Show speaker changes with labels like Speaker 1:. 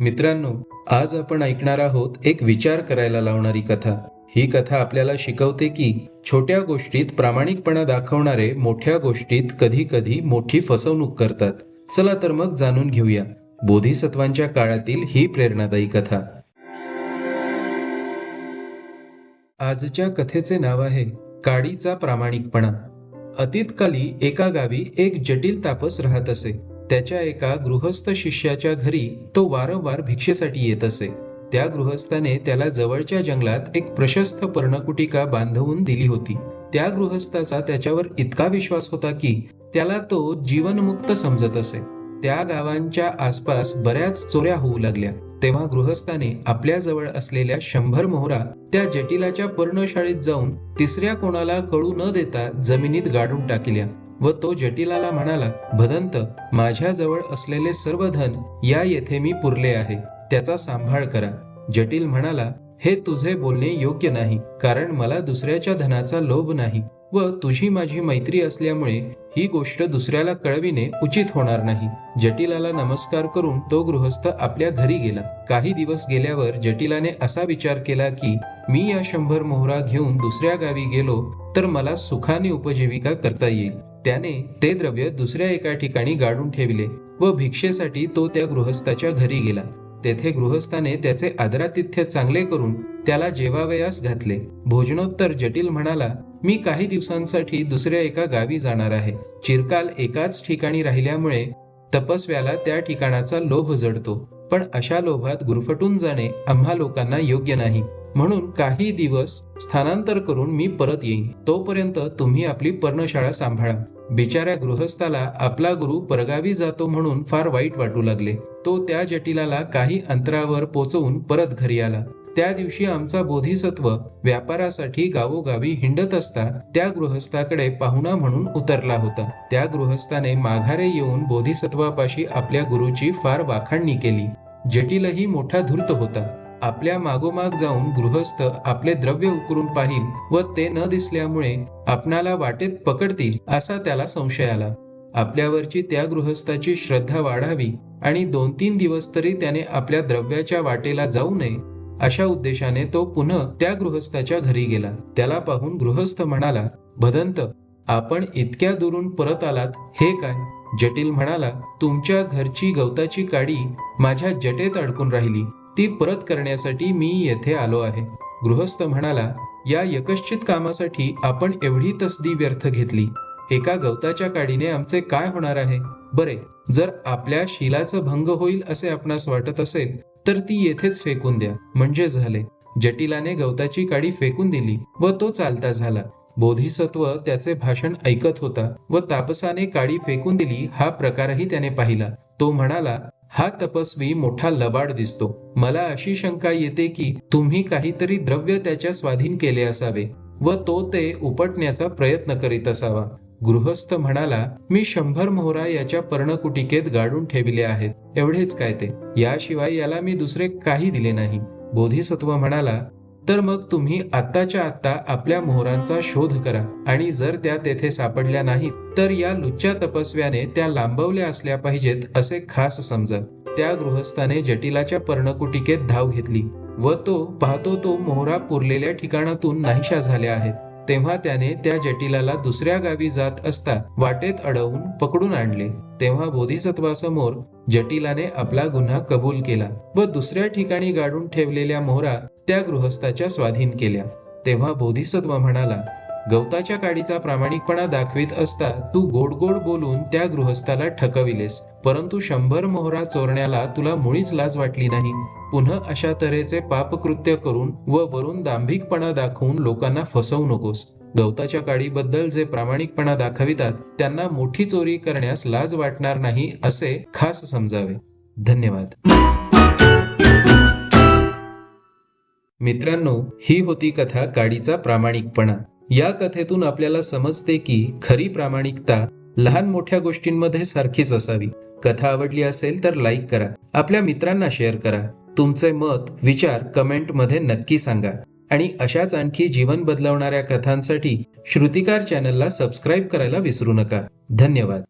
Speaker 1: मित्रांनो आज आपण ऐकणार आहोत एक विचार करायला लावणारी कथा. ही कथा आपल्याला शिकवते की छोट्या गोष्टीत प्रामाणिकपणा दाखवणारे मोठ्या गोष्टीत कधी कधी मोठी फसवणूक करतात. चला तर मग जाणून घेऊया. बोधिसत्वांच्या काळातील ही प्रेरणादायी कथा. आजच्या कथेचे नाव आहे काडीचा प्रामाणिकपणा. अतीतकाली एका गावी एक जटिल तापस राहत असे. त्याच्या एका गृहस्थ शिष्याच्या घरी तो वारंवार भिक्षेसाठी येत असे. त्या गृहस्थाने त्याला जवळच्या जंगलात एक प्रशस्त पर्णकुटिका बांधवून दिली होती. त्या गृहस्थाचा त्याच्यावर इतका विश्वास होता की त्याला तो जीवनमुक्त समजत असे. त्या गावांच्या आसपास बऱ्याच चोऱ्या होऊ लागल्या. तेव्हा गृहस्थाने आपल्या जवळ असलेल्या शंभर मोहरा त्या जटिलाच्या पर्णशाळेत जाऊन तिसऱ्या कोणाला कळू न देता जमिनीत गाडून टाकल्या. व तो जटिलाला म्हणाला भदंत माझ्याजवळ असलेले सर्व धन या येथे मी पुरले आहे. त्याचा सांभाळ करा. जटिल म्हणाला हे तुझे बोलणे योग्य नाही कारण मला दुसऱ्याच्या धनाचा लोभ नाही व तुझी माझी मैत्री असल्यामुळे ही गोष्ट दुसऱ्याला कळविणे उचित होणार नाही. जटिलाला नमस्कार करून तो गृहस्थ आपल्या घरी गेला. काही दिवस गेल्यावर जटिलाने असा विचार केला की मी या शंभर मोहरा घेऊन दुसऱ्या गावी गेलो तर मला सुखाने उपजीविका करता येईल. त्याने ते द्रव्य दुसऱ्या एका ठिकाणी गाडून ठेवले व भिक्षेसाठी तो त्या गृहस्थाच्या घरी गेला. तेथे गृहस्थाने त्याचे आदरातिथ्य चांगले करून त्याला जेवावयास घातले. भोजनोत्तर जटिल म्हणाला मी काही दिवसांसाठी दुसऱ्या एका गावी जाणार आहे. चिरकाल एकाच ठिकाणी राहिल्यामुळे तपस्व्याला त्या ठिकाणाचा लोभ जडतो. पण अशा लोभात गुरफटून जाणे आम्हा लोकांना योग्य नाही. म्हणून काही दिवस स्थानांतर करून मी परत येईन. तोपर्यंत तुम्ही आपली पर्णशाळा सांभाळा. बिचाऱ्या गृहस्थाला आपला गुरु परगावी जातो म्हणून फार वाईट वाटू लागले. तो त्या जटिलाला काही अंतरावर पोचवून परत घरी आला. त्या दिवशी आमचा बोधिसत्व व्यापारासाठी गावोगावी हिंडत असता त्या गृहस्थाकडे पाहुणा म्हणून उतरला होता. त्या गृहस्थाने माघारे येऊन बोधिसत्वापाशी आपल्या गुरुची फार वाखाणणी केली. जटिलही मोठा धूर्त होता. आपल्या मागोमाग जाऊन गृहस्थ आपले द्रव्य उकरून पाहिल व ते न दिसल्यामुळे आपणाला वाटेत पकडतील असा त्याला संशय आला. आपल्यावरची त्या गृहस्थाची श्रद्धा वाढावी आणि दोन तीन दिवस तरी त्याने आपल्या द्रव्याच्या वाटेला जाऊ नये अशा उद्देशाने तो पुन्हा त्या गृहस्थाच्या घरी गेला. त्याला पाहून गृहस्थ म्हणाला भदंत आपण इतक्या दुरून परत आलात हे काय? जटिल म्हणाला तुमच्या घरची गवताची काडी माझ्या जटेत अडकून राहिली. ती परत करण्यासाठी मी येथे आलो आहे. गृहस्थ म्हणाला या यकश्चित कामासाठी आपण एवढी तसदी व्यर्थ घेतली. एका गवताच्या काडीने आमचे काय होणार आहे? बरे जर आपल्या शिलाचं भंग होईल असे आपणास वाटत असेल तर ती येथेच फेकून द्या. म्हणजे झाले. जटिलाने गवताची काडी फेकून दिली व तो चालता झाला. बोधिसत्व त्याचे भाषण ऐकत होता व तापसाने काडी फेकून दिली हा प्रकारही त्याने पाहिला. तो म्हणाला हा तपस्वी मोठा लबाड दिसतो. मला अशी शंका येते की तुम्ही काहीतरी द्रव्य त्याच्या स्वाधीन केले असावे व तो ते उपटण्याचा प्रयत्न करीत असावा. गृहस्थ म्हणाला मी शंभर मोहरा याच्या पर्णकुटिकेत गाडून ठेवले आहेत. एवढेच काय ते? याशिवाय याला मी दुसरे काही दिले नाही. बोधिसत्व म्हणाला तर मग तुम्ही आत्ताच्या आत्ता आपल्या मोहरांचा शोध करा. आणि जर त्या तेथे सापडल्या नाहीत तर या लुच्च्या तपस्व्याने त्या लांबवल्या असल्या पाहिजेत असे खास समजा. त्या गृहस्थाने जटिलाच्या पर्णकुटिकेत धाव घेतली व तो पाहतो तो मोहरा पुरलेल्या ठिकाणातून नाहीशा झाल्या आहेत. तेव्हा त्याने त्या जटिलाला दुसऱ्या गावी जात असता वाटेत अडवून पकडून आणले. तेव्हा बोधिसत्वासमोर जटिलाने आपला गुन्हा कबूल केला व दुसऱ्या ठिकाणी गाडून ठेवलेल्या मोहरा त्या गृहस्थाच्या स्वाधीन केल्या. तेव्हा बोधिसत्व म्हणाला गवताच्या काडीचा प्रामाणिकपणा दाखवित असता तू गोड गोड बोलून त्या गृहस्थाला ठकविलेस. परंतु शंभर मोहरा चोरण्याला तुला मुळीच लाज वाटली नाही. पुन्हा अशा तऱ्हेचे पापकृत्य करून व वरून दांभिकपणा दाखवून लोकांना फसवू नकोस. गवताच्या काडीबद्दल जे प्रामाणिकपणा दाखवितात त्यांना मोठी चोरी करण्यास लाज वाटणार नाही असे खास समजावे. धन्यवाद. मित्रांनो ही होती कथा काडीचा प्रामाणिकपणा. या कथेतून आपल्याला समजते की खरी प्रामाणिकता लहान मोठ्या गोष्टींमध्ये सारखीच असावी. कथा आवडली असेल तर लाईक करा. आपल्या मित्रांना शेअर करा. तुमचे मत विचार कमेंटमध्ये नक्की सांगा. आणि अशाच आणखी जीवन बदलवणाऱ्या कथांसाठी श्रुतिकार चॅनलला सबस्क्राईब करायला विसरू नका. धन्यवाद.